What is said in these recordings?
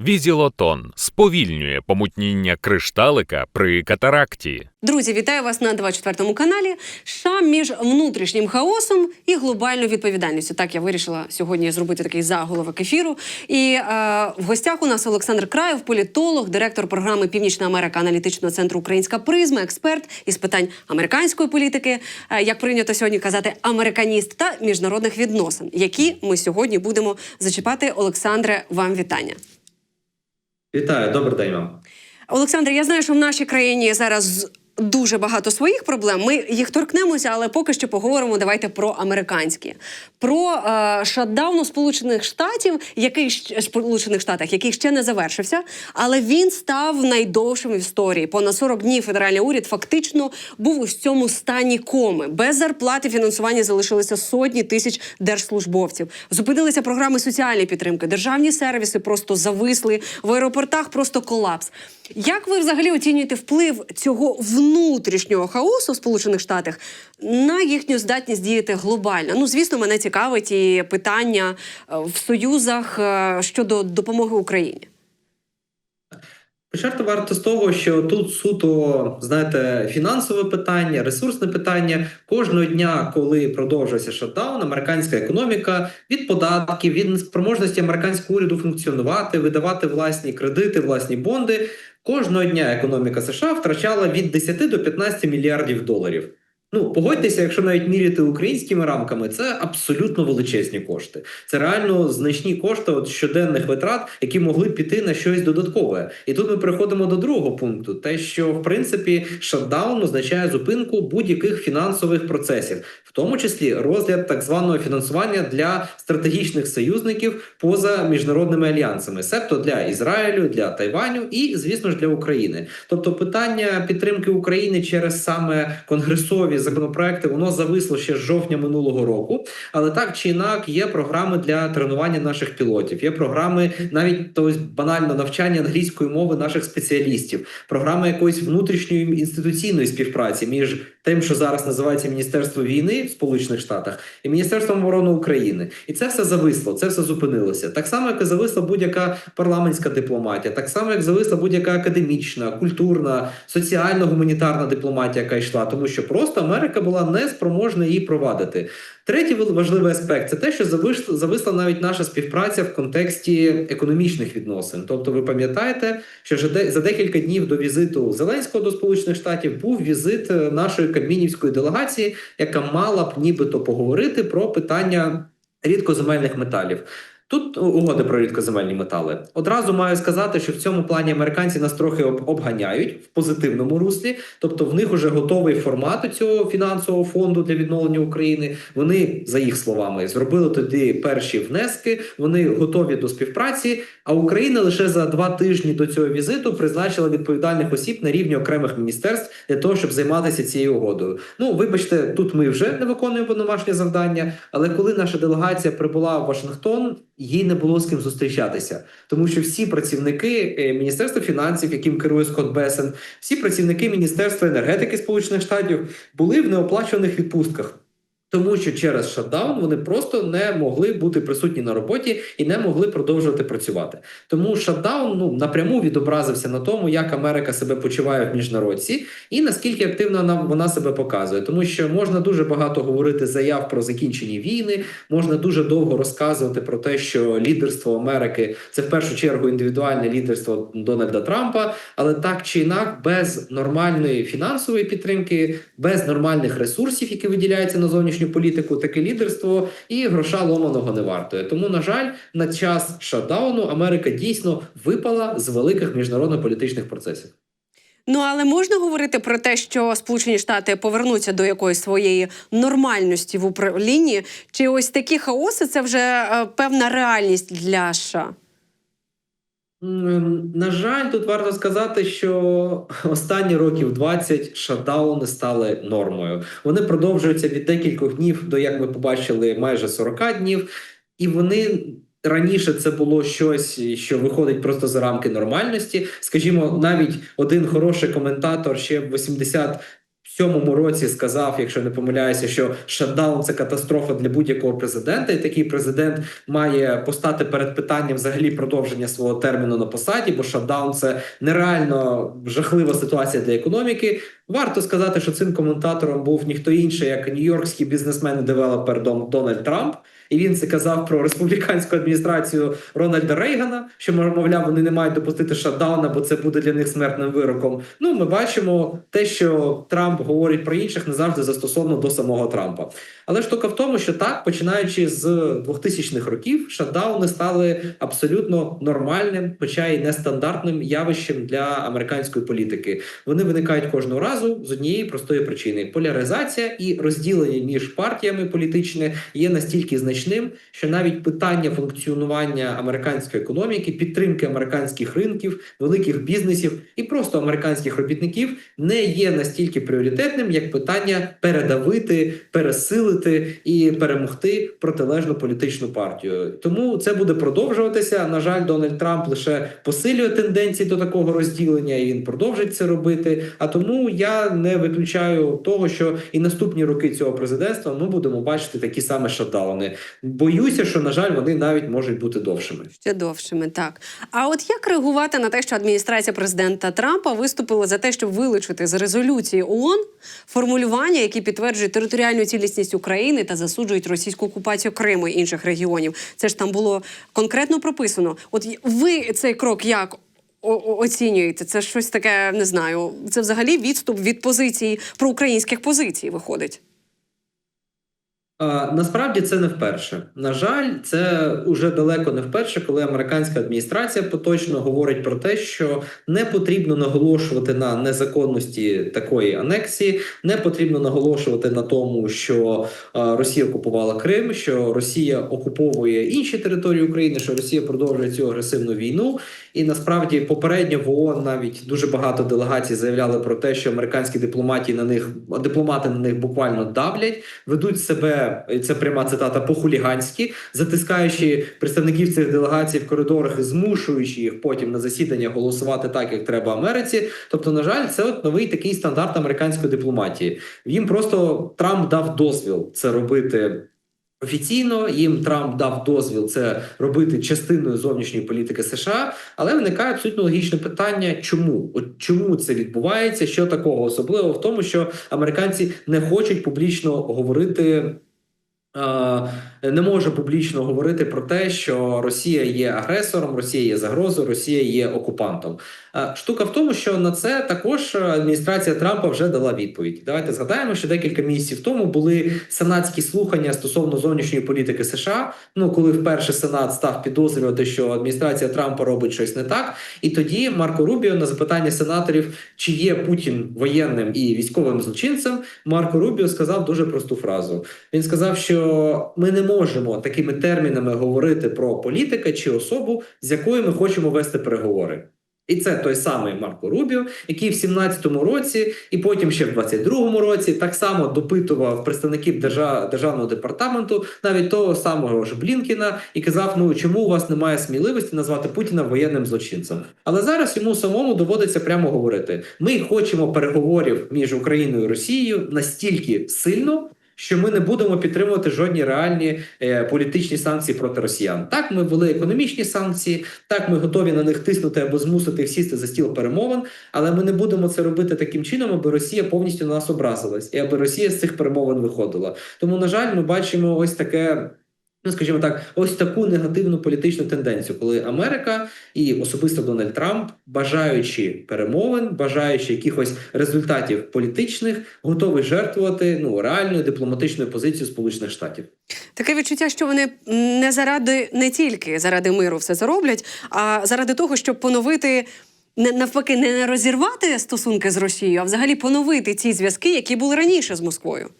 Візілотон сповільнює помутніння кришталика при катаракті. Друзі, вітаю вас на 24 каналі. США між внутрішнім хаосом і глобальною відповідальністю. Так я вирішила сьогодні зробити такий заголовок ефіру. І е, в гостях у нас Олександр Краєв, політолог, директор програми Північна Америка аналітичного центру Українська призма, експерт із питань американської політики, е, як прийнято сьогодні казати, американіст та міжнародних відносин, які ми сьогодні будемо зачіпати. Олександре, вам вітання. Вітаю, добрий день вам. Олександр, я знаю, що в нашій країні зараз дуже багато своїх проблем. Ми їх торкнемося, але поки що поговоримо. Давайте про американські, про е, шатдаун у Сполучених Штатів, який Сполучених Штатах, який ще не завершився, але він став найдовшим в історії. Понад 40 днів федеральний уряд фактично був у цьому стані коми. Без зарплати фінансування залишилися сотні тисяч держслужбовців. Зупинилися програми соціальної підтримки, державні сервіси просто зависли в аеропортах. Просто колапс. Як ви взагалі оцінюєте вплив цього внутрішнього хаосу в Сполучених Штатах на їхню здатність діяти глобально? Ну, звісно, мене цікавить і питання е, в союзах е, щодо допомоги Україні. Почати варто з того, що тут суто, знаєте, фінансове питання, ресурсне питання. Кожного дня, коли продовжується шатдаун, американська економіка від податків, від неспроможності американського уряду функціонувати, видавати власні кредити, власні бонди. Кожного дня економіка США втрачала від 10 до 15 мільярдів доларів. Ну, погодьтеся, якщо навіть міряти українськими рамками, це абсолютно величезні кошти. Це реально значні кошти от щоденних витрат, які могли піти на щось додаткове. І тут ми переходимо до другого пункту: те, що в принципі шатдаун означає зупинку будь-яких фінансових процесів, в тому числі розгляд так званого фінансування для стратегічних союзників поза міжнародними альянсами, себто для Ізраїлю, для Тайваню і, звісно ж, для України. Тобто, питання підтримки України через саме конгресові законопроекти воно зависло ще з жовтня минулого року. Але так чи інак є програми для тренування наших пілотів, є програми навіть то банально навчання англійської мови наших спеціалістів, програми якоїсь внутрішньої інституційної співпраці між тим, що зараз називається Міністерство війни в Сполучених Штатах, і Міністерством оборони України. І це все зависло, це все зупинилося. Так само, як і зависла будь-яка парламентська дипломатія, так само, як зависла будь-яка академічна, культурна, соціально-гуманітарна дипломатія, яка йшла, тому що просто Америка була неспроможна її провадити. Третій важливий аспект це те, що зависла, навіть наша співпраця в контексті економічних відносин. Тобто, ви пам'ятаєте, що за декілька днів до візиту Зеленського до Сполучених Штатів був візит е, нашої кабмінівської делегації, яка мала б нібито поговорити про питання рідкоземельних металів. Тут угоди про рідкоземельні метали. Одразу маю сказати, що в цьому плані американці нас трохи обганяють в позитивному руслі. Тобто, в них вже готовий формат цього фінансового фонду для відновлення України. Вони, за їх словами, зробили тоді перші внески. Вони готові до співпраці. А Україна лише за два тижні до цього візиту призначила відповідальних осіб на рівні окремих міністерств для того, щоб займатися цією угодою. Ну, вибачте, тут ми вже не виконуємо домашнє завдання. Але коли наша делегація прибула в Вашингтон, їй не було з ким зустрічатися, тому що всі працівники е, Міністерства фінансів, яким керує Скотт Бесен, всі працівники Міністерства енергетики Сполучених Штатів були в неоплачуваних відпустках. Тому що через шатдаун вони просто не могли бути присутні на роботі і не могли продовжувати працювати. Тому шатдаун ну напряму відобразився на тому, як Америка себе почуває в міжнародці, і наскільки активно вона, себе показує. Тому що можна дуже багато говорити заяв про закінчення війни, можна дуже довго розказувати про те, що лідерство Америки це в першу чергу індивідуальне лідерство Дональда Трампа, але так чи інак, без нормальної фінансової підтримки, без нормальних ресурсів, які виділяються на зовнішню політику, таке лідерство і гроша ломаного не вартує. Тому, на жаль, на час шатдауну Америка дійсно випала з великих міжнародно-політичних процесів. Ну але можна говорити про те, що Сполучені Штати повернуться до якоїсь своєї нормальності в управлінні, чи ось такі хаоси це вже е, певна реальність для США? На жаль, тут варто сказати, що останні років 20 шатдауни стали нормою. Вони продовжуються від декількох днів до, як ми побачили, майже 40 днів, і вони. Раніше це було щось, що виходить просто за рамки нормальності. Скажімо, навіть один хороший коментатор ще в 80 сьомому році сказав, якщо не помиляюся, що шатдаун це катастрофа для будь-якого президента, і такий президент має постати перед питанням взагалі продовження свого терміну на посаді, бо шатдаун це нереально жахлива ситуація для економіки. Варто сказати, що цим коментатором був ніхто інший, як нью-йоркський бізнесмен і девелопер Дон- Дональд Трамп. І він це казав про республіканську адміністрацію Рональда Рейгана, що мовляв, вони не мають допустити шатдауна, бо це буде для них смертним вироком. Ну, ми бачимо те, що Трамп говорить про інших, не завжди застосовано до самого Трампа. Але штука в тому, що так, починаючи з 2000-х років, шатдауни стали абсолютно нормальним, хоча й нестандартним явищем для американської політики. Вони виникають кожного разу з однієї простої причини: поляризація і розділення між партіями політичне є настільки значним, що навіть питання функціонування американської економіки, підтримки американських ринків, великих бізнесів і просто американських робітників не є настільки пріоритетним, як питання передавити, пересилити і перемогти протилежну політичну партію. Тому це буде продовжуватися. На жаль, Дональд Трамп лише посилює тенденції до такого розділення, і він продовжить це робити. А тому я не виключаю того, що і наступні роки цього президентства ми будемо бачити такі саме шатдауни. Боюся, що на жаль, вони навіть можуть бути довшими. Ще довшими, так. А от як реагувати на те, що адміністрація президента Трампа виступила за те, щоб вилучити з резолюції ООН формулювання, які підтверджують територіальну цілісність України та засуджують російську окупацію Криму і інших регіонів? Це ж там було конкретно прописано. От ви цей крок як? Оцінюєте це щось таке, не знаю. Це взагалі відступ від позицій проукраїнських позицій виходить. Насправді це не вперше. На жаль, це уже далеко не вперше, коли американська адміністрація поточно говорить про те, що не потрібно наголошувати на незаконності такої анексії, не потрібно наголошувати на тому, що Росія окупувала Крим, що Росія окуповує інші території України, що Росія продовжує цю агресивну війну. І насправді попередньо в ООН навіть дуже багато делегацій заявляли про те, що американські дипломаті на них дипломати на них буквально давлять, ведуть себе і це пряма цитата по-хуліганськи, затискаючи представників цих делегацій в коридорах і змушуючи їх потім на засідання голосувати так, як треба Америці. Тобто, на жаль, це от новий такий стандарт американської дипломатії. Їм просто Трамп дав дозвіл це робити. Офіційно їм Трамп дав дозвіл це робити частиною зовнішньої політики США, але виникає абсолютно логічне питання, чому от чому це відбувається? Що такого особливого в тому, що американці не хочуть публічно говорити. Не може публічно говорити про те, що Росія є агресором, Росія є загрозою, Росія є окупантом. Е, Штука в тому, що на це також адміністрація Трампа вже дала відповідь. Давайте згадаємо, що декілька місяців тому були сенатські слухання стосовно зовнішньої політики США. Ну коли вперше Сенат став підозрювати, що адміністрація Трампа робить щось не так, і тоді Марко Рубіо на запитання сенаторів, чи є Путін воєнним і військовим злочинцем, Марко Рубіо сказав дуже просту фразу. Він сказав, що ми не можемо такими термінами говорити про політика чи особу, з якою ми хочемо вести переговори. І це той самий Марко Рубіо, який в 17-му році, і потім ще в 22-му році так само допитував представників держав, державного департаменту, навіть того самого ж Блінкіна, і казав: ну чому у вас немає сміливості назвати Путіна воєнним злочинцем? Але зараз йому самому доводиться прямо говорити: ми хочемо переговорів між Україною і Росією настільки сильно. Що ми не будемо підтримувати жодні реальні е, політичні санкції проти росіян. Так, ми ввели економічні санкції, так ми готові на них тиснути або змусити їх сісти за стіл перемовин, але ми не будемо це робити таким чином, аби Росія повністю на нас образилась і аби Росія з цих перемовин виходила. Тому, на жаль, ми бачимо ось таке. Ну, скажімо так, ось таку негативну політичну тенденцію, коли Америка і особисто Дональд Трамп, бажаючи перемовин, бажаючи якихось результатів політичних, готові жертвувати ну реальною дипломатичною позицією Сполучених Штатів. Таке відчуття, що вони не заради не тільки заради миру все це роблять, а заради того, щоб поновити. Не навпаки, не розірвати стосунки з Росією, а взагалі поновити ці зв'язки, які були раніше з Москвою.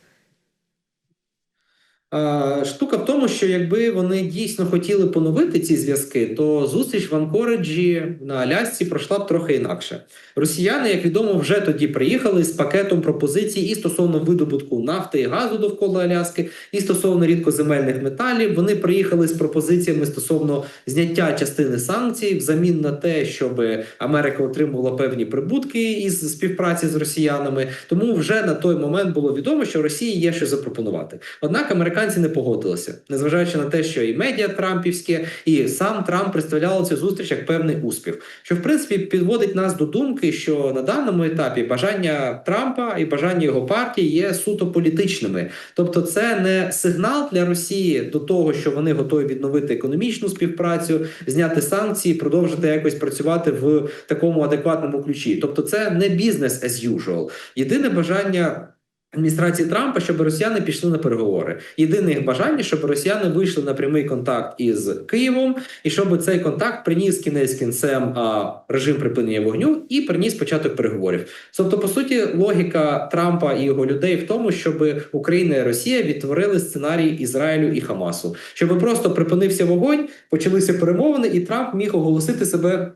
Штука в тому, що якби вони дійсно хотіли поновити ці зв'язки, то зустріч в Анкореджі на Алясці пройшла б трохи інакше. Росіяни, як відомо, вже тоді приїхали з пакетом пропозицій і стосовно видобутку нафти і газу довкола Аляски, і стосовно рідкоземельних металів. Вони приїхали з пропозиціями стосовно зняття частини санкцій взамін на те, щоб Америка отримувала певні прибутки із співпраці з росіянами. Тому вже на той момент було відомо, що Росії є що запропонувати. Однак американці не погодилися, незважаючи на те, що і медіа Трампівське, і сам Трамп представляли цю зустріч як певний успіх, що в принципі підводить нас до думки, що на даному етапі бажання Трампа і бажання його партії є суто політичними. Тобто, це не сигнал для Росії до того, що вони готові відновити економічну співпрацю, зняти санкції, продовжити якось працювати в такому адекватному ключі. Тобто, це не бізнес as usual. Єдине бажання. Адміністрації Трампа, щоб росіяни пішли на переговори. Єдине їх бажання, щоб росіяни вийшли на прямий контакт із Києвом, і щоб цей контакт приніс кінець кінцем а, режим припинення вогню і приніс початок переговорів. Тобто, по суті, логіка Трампа і його людей в тому, щоб Україна і Росія відтворили сценарій Ізраїлю і Хамасу, щоб просто припинився вогонь, почалися перемовини, і Трамп міг оголосити себе.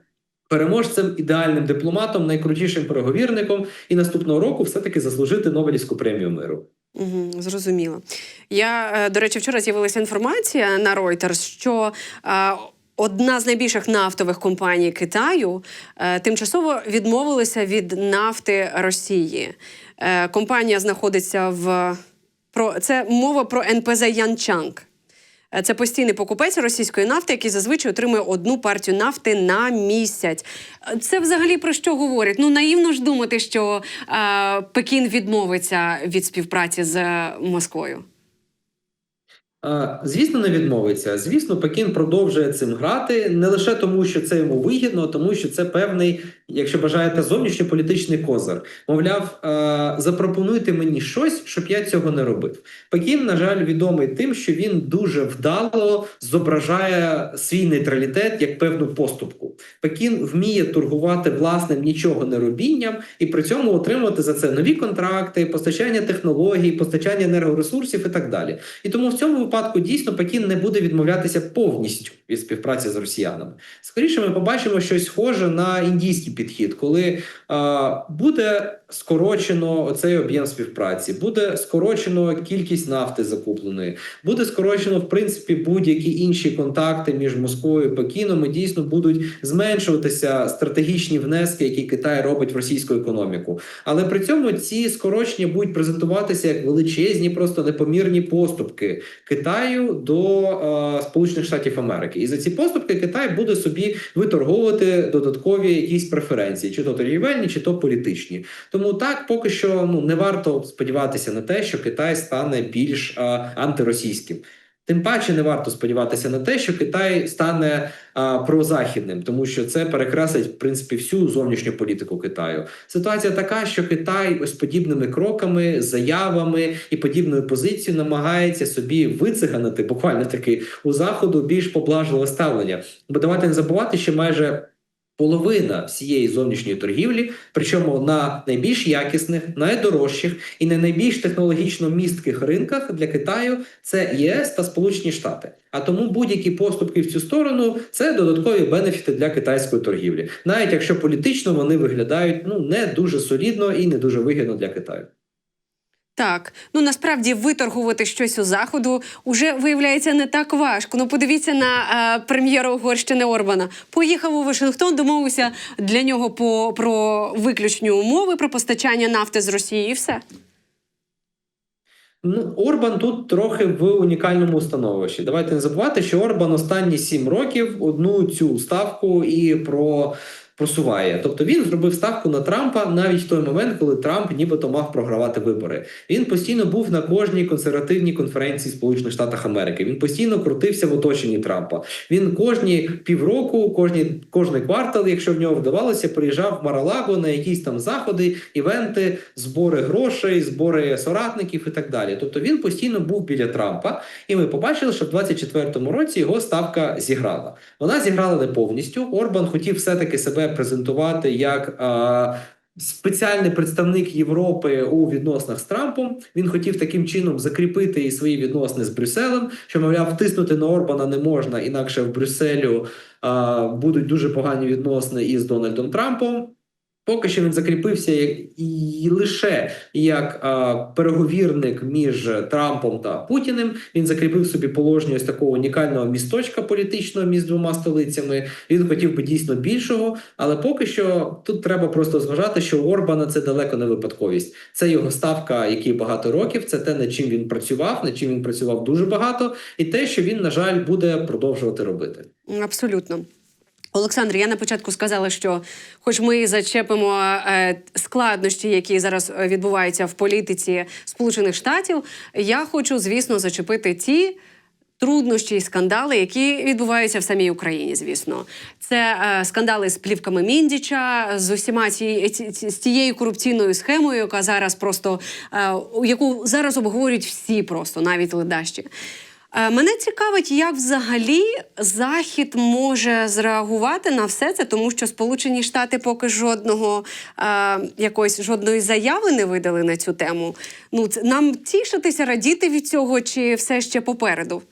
Переможцем, ідеальним дипломатом, найкрутішим переговірником, і наступного року все-таки заслужити Нобелівську премію миру. Угу, зрозуміло. Я, е, до речі, вчора з'явилася інформація на Reuters, що е, одна з найбільших нафтових компаній Китаю е, тимчасово відмовилася від нафти Росії. Е, компанія знаходиться в про це мова про НПЗ Янчанг. Е, Це постійний покупець російської нафти, який зазвичай отримує одну партію нафти на місяць. Е, Це взагалі про що говорить? Ну наївно ж думати, що е, Пекін відмовиться від співпраці з е, Москвою. Звісно, не відмовиться. Звісно, Пекін продовжує цим грати не лише тому, що це йому вигідно, тому що це певний, якщо бажаєте, зовнішньополітичний козир. Мовляв, запропонуйте мені щось, щоб я цього не робив. Пекін, на жаль, відомий тим, що він дуже вдало зображає свій нейтралітет як певну поступку. Пекін вміє торгувати власним нічого не робінням і при цьому отримувати за це нові контракти, постачання технологій, постачання енергоресурсів і так далі. І тому в цьому випадку дійсно Пекін не буде відмовлятися повністю від співпраці з росіянами. Скоріше, ми побачимо щось схоже на індійський підхід, коли а, буде скорочено оцей об'єм співпраці, буде скорочено кількість нафти закупленої, буде скорочено в принципі будь-які інші контакти між Москвою і Пекіном. І дійсно будуть зменшуватися стратегічні внески, які Китай робить в російську економіку. Але при цьому ці скорочення будуть презентуватися як величезні, просто непомірні поступки Китаю до е, Сполучених Штатів Америки. І за ці поступки Китай буде собі виторговувати додаткові якісь преференції, чи то торгівельні, чи то політичні. Тому так поки що ну не варто сподіватися на те, що Китай стане більш е, антиросійським. Тим паче не варто сподіватися на те, що Китай стане а, прозахідним, тому що це перекреслить в принципі всю зовнішню політику Китаю. Ситуація така, що Китай ось подібними кроками, заявами і подібною позицією намагається собі вициганити буквально таки у заходу більш поблажливе ставлення. Бо давайте не забувати, що майже половина всієї зовнішньої торгівлі, причому на найбільш якісних, найдорожчих і на найбільш технологічно містких ринках для Китаю це ЄС та Сполучені Штати. А тому будь-які поступки в цю сторону це додаткові бенефіти для китайської торгівлі, навіть якщо політично вони виглядають ну не дуже солідно і не дуже вигідно для Китаю. Так, ну насправді виторгувати щось у заходу уже виявляється не так важко. Ну подивіться на е, прем'єра Угорщини Орбана. Поїхав у Вашингтон, домовився для нього по про виключні умови про постачання нафти з Росії, і все. Ну, Орбан тут трохи в унікальному становищі. Давайте не забувати, що Орбан останні сім років одну цю ставку і про. Просуває, тобто він зробив ставку на Трампа навіть в той момент, коли Трамп нібито мав програвати вибори. Він постійно був на кожній консервативній конференції Сполучених Штатів Америки. Він постійно крутився в оточенні Трампа. Він кожні півроку, кожні кожний квартал, якщо в нього вдавалося, приїжджав в Маралаго на якісь там заходи, івенти, збори грошей, збори соратників і так далі. Тобто він постійно був біля Трампа, і ми побачили, що в 24-му році його ставка зіграла. Вона зіграла не повністю. Орбан хотів все таки себе презентувати як. Спеціальний представник Європи у відносинах з Трампом. Він хотів таким чином закріпити і свої відносини з Брюсселем, що мовляв, втиснути на Орбана не можна, інакше в Брюсселю будуть дуже погані відносини із Дональдом Трампом. Поки що він закріпився і лише як а, переговірник між Трампом та Путіним. Він закріпив собі положення ось такого унікального місточка політичного між двома столицями. Він хотів би дійсно більшого, але поки що тут треба просто зважати, що у Орбана це далеко не випадковість. Це його ставка, який багато років. Це те, над чим він працював, над чим він працював дуже багато, і те, що він, на жаль, буде продовжувати робити. Абсолютно. Олександр, я на початку сказала, що хоч ми зачепимо е, складнощі, які зараз е, відбуваються в політиці Сполучених Штатів, я хочу, звісно, зачепити ті труднощі і скандали, які відбуваються в самій Україні. Звісно, це е, скандали з плівками Міндіча, з усіма ці, ці- з тією корупційною схемою, яка зараз просто е, яку зараз обговорюють всі, просто навіть ледащі. Е, Мене цікавить, як взагалі Захід може зреагувати на все це, тому що Сполучені Штати поки жодного е, якоїсь жодної заяви не видали на цю тему. Ну це нам тішитися, радіти від цього, чи все ще попереду?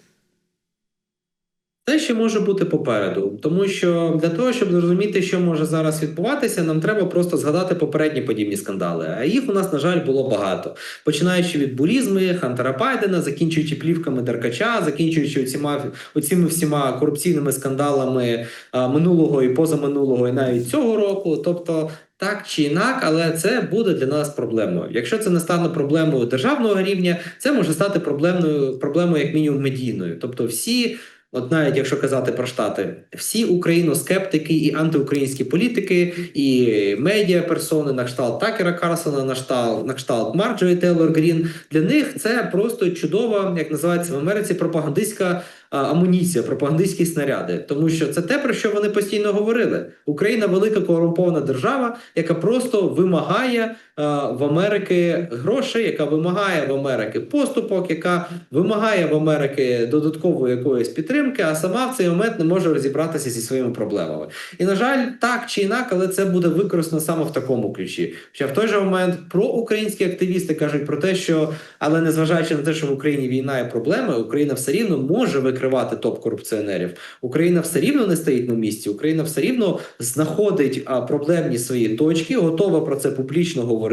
Це ще може бути попереду, тому що для того, щоб зрозуміти, що може зараз відбуватися, нам треба просто згадати попередні подібні скандали. А їх у нас, на жаль, було багато. Починаючи від бурізми, Хантера Байдена, закінчуючи плівками Деркача, закінчуючи оціма, оціми всіма корупційними скандалами а, минулого і позаминулого, і навіть цього року. Тобто. Так чи інак, але це буде для нас проблемою. Якщо це не стане проблемою державного рівня, це може стати проблемною проблемою, як мінімум, медійною. Тобто, всі От навіть якщо казати про штати, всі україноскептики і антиукраїнські політики, і медіаперсони на кшталт Такера Карсона, на кшталт, на кшталт Марджої Тейлор Грін, для них це просто чудова, як називається в Америці, пропагандистська амуніція, пропагандистські снаряди. Тому що це те, про що вони постійно говорили. Україна велика корумпована держава, яка просто вимагає в Америки грошей, яка вимагає в Америки поступок, яка вимагає в Америки додаткової якоїсь підтримки, а сама в цей момент не може розібратися зі своїми проблемами. І на жаль, так чи інак, але це буде використано саме в такому ключі. Ще в той же момент проукраїнські активісти кажуть про те, що але незважаючи на те, що в Україні війна і проблеми, Україна все рівно може викривати топ корупціонерів. Україна все рівно не стоїть на місці. Україна все рівно знаходить проблемні свої точки, готова про це публічно говорити.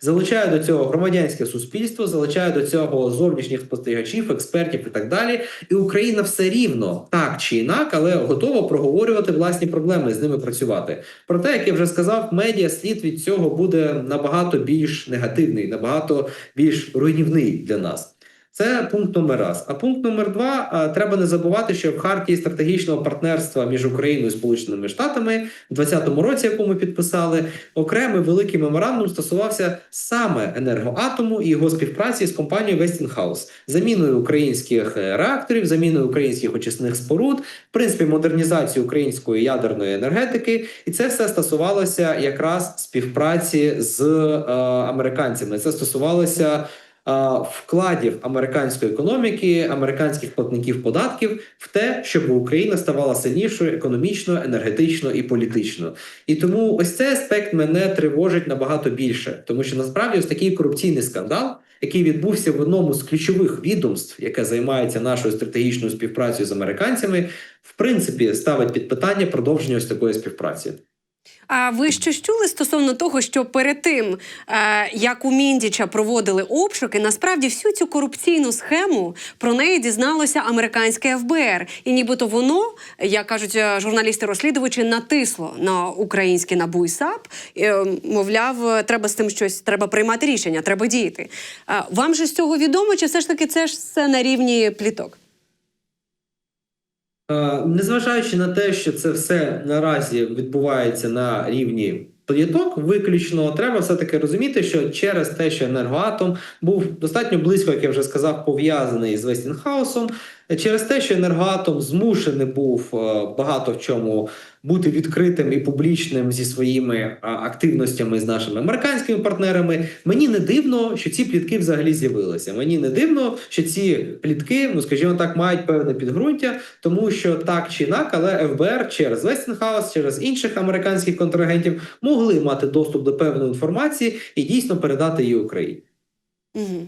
Залучає до цього громадянське суспільство, залучає до цього зовнішніх спостерігачів, експертів і так далі. І Україна все рівно так чи інак, але готова проговорювати власні проблеми, з ними працювати. Проте, як я вже сказав, медіа слід від цього буде набагато більш негативний, набагато більш руйнівний для нас. Це пункт номер раз. А пункт номер два треба не забувати, що в хартії стратегічного партнерства між Україною і Сполученими Штатами в 2020 році, яку ми підписали, окремий великий меморандум стосувався саме енергоатому і його співпраці з компанією Westinghouse, заміною українських е, реакторів, заміною українських очисних споруд, в принципі, модернізацію української ядерної енергетики, і це все стосувалося якраз співпраці з е, американцями. Це стосувалося вкладів американської економіки, американських платників податків в те, щоб Україна ставала сильнішою економічно, енергетично і політично. І тому ось цей аспект мене тривожить набагато більше, тому що насправді ось такий корупційний скандал, який відбувся в одному з ключових відомств, яке займається нашою стратегічною співпрацею з американцями, в принципі ставить під питання продовження ось такої співпраці. А ви щось чули стосовно того, що перед тим, е, як у Міндіча проводили обшуки, насправді всю цю корупційну схему про неї дізналося американське ФБР, і нібито воно, як кажуть е, журналісти-розслідувачі, натисло на українське НАБУ і САП. Е, мовляв, треба з цим щось, треба приймати рішення, треба діяти. Вам же з цього відомо, чи все ж таки це ж все на рівні пліток? Е, Незважаючи на те, що це все наразі відбувається на рівні пліток, виключно треба все-таки розуміти, що через те, що енергоатом був достатньо близько, як я вже сказав, пов'язаний з Вестінхаусом, через те, що енергоатом змушений був е, багато в чому бути відкритим і публічним зі своїми активностями з нашими американськими партнерами. Мені не дивно, що ці плітки взагалі з'явилися. Мені не дивно, що ці плітки, ну скажімо так, мають певне підґрунтя, тому що так чи інак, але ФБР через Вестінхаус, через інших американських контрагентів могли мати доступ до певної інформації і дійсно передати її Україні. Угу.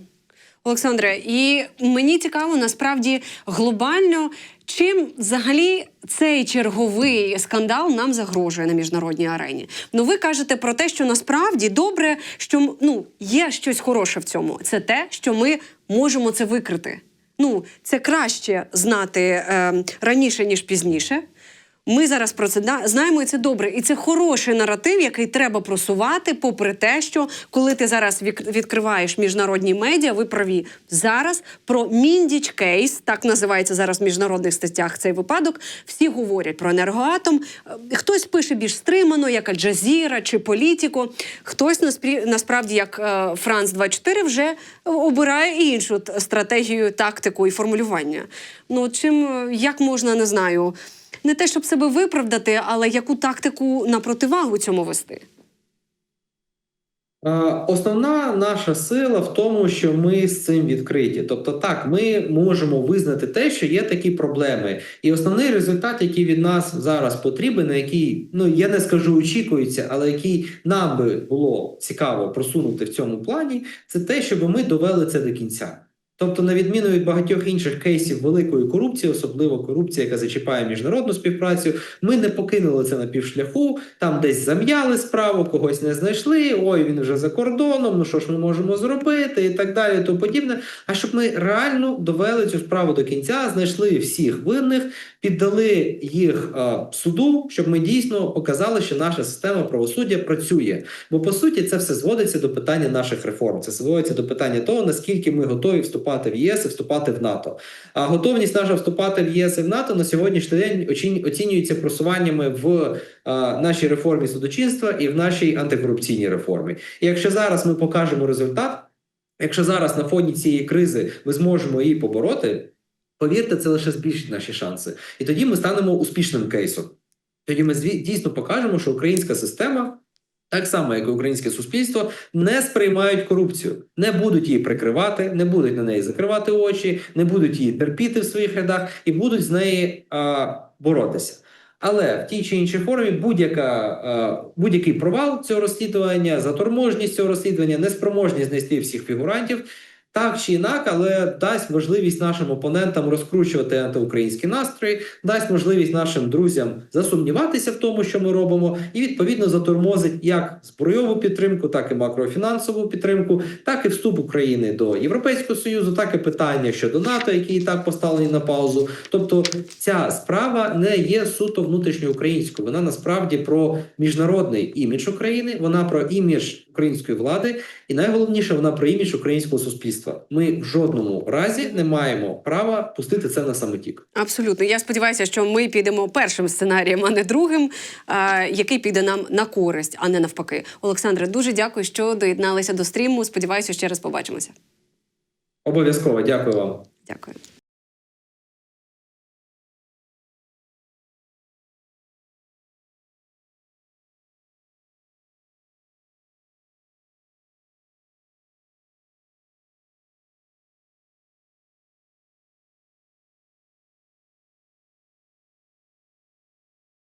Олександре, і мені цікаво насправді глобально, чим взагалі цей черговий скандал нам загрожує на міжнародній арені. Ну, ви кажете про те, що насправді добре, що ну є щось хороше в цьому. Це те, що ми можемо це викрити. Ну, це краще знати е, раніше ніж пізніше. Ми зараз про це знаємо, і це добре. І це хороший наратив, який треба просувати, попри те, що коли ти зараз відкриваєш міжнародні медіа, ви праві зараз про міндіч кейс, так називається зараз в міжнародних статтях цей випадок. Всі говорять про енергоатом. Е, Хтось пише більш стримано, як Аль-Джазіра чи Політіко. Хтось насправді, як е, Франц 24 вже обирає іншу стратегію, тактику і формулювання. Ну чим е, як можна не знаю не те, щоб себе виправдати, але яку тактику на противагу цьому вести? Е, Основна наша сила в тому, що ми з цим відкриті. Тобто, так, ми можемо визнати те, що є такі проблеми. І основний результат, який від нас зараз потрібен, на який ну я не скажу очікується, але який нам би було цікаво просунути в цьому плані, це те, щоб ми довели це до кінця. Тобто, на відміну від багатьох інших кейсів великої корупції, особливо корупція, яка зачіпає міжнародну співпрацю, ми не покинули це на півшляху, там десь зам'яли справу, когось не знайшли. Ой, він вже за кордоном. Ну що ж ми можемо зробити, і так далі, то подібне. А щоб ми реально довели цю справу до кінця, знайшли всіх винних, піддали їх е, суду, щоб ми дійсно показали, що наша система правосуддя працює. Бо по суті це все зводиться до питання наших реформ. Це зводиться до питання того, наскільки ми готові вступати в ЄС і вступати в НАТО. А готовність наша вступати в ЄС і в НАТО на сьогоднішній день оцін- оцінюється просуваннями в е, нашій реформі судочинства і в нашій антикорупційній реформі. І якщо зараз ми покажемо результат, якщо зараз на фоні цієї кризи ми зможемо її побороти. Повірте, це лише збільшить наші шанси, і тоді ми станемо успішним кейсом. Тоді ми дійсно покажемо, що українська система, так само як і українське суспільство, не сприймають корупцію, не будуть її прикривати, не будуть на неї закривати очі, не будуть її терпіти в своїх рядах і будуть з неї а, боротися. Але в тій чи іншій формі будь-яка будь-який провал цього розслідування, заторможність цього розслідування, неспроможність знайти всіх фігурантів. Так чи інак, але дасть можливість нашим опонентам розкручувати антиукраїнські настрої, дасть можливість нашим друзям засумніватися в тому, що ми робимо, і відповідно затормозить як збройову підтримку, так і макрофінансову підтримку, так і вступ України до Європейського союзу, так і питання щодо НАТО, які і так поставлені на паузу. Тобто, ця справа не є суто внутрішньоукраїнською. Вона насправді про міжнародний імідж України, вона про імідж української влади, і найголовніше, вона про імідж українського суспільства. Ми в жодному разі не маємо права пустити це на самотік. Абсолютно. Я сподіваюся, що ми підемо першим сценарієм, а не другим, який піде нам на користь, а не навпаки. Олександре, дуже дякую, що доєдналися до стріму. Сподіваюся, ще раз побачимося. Обов'язково дякую вам. Дякую.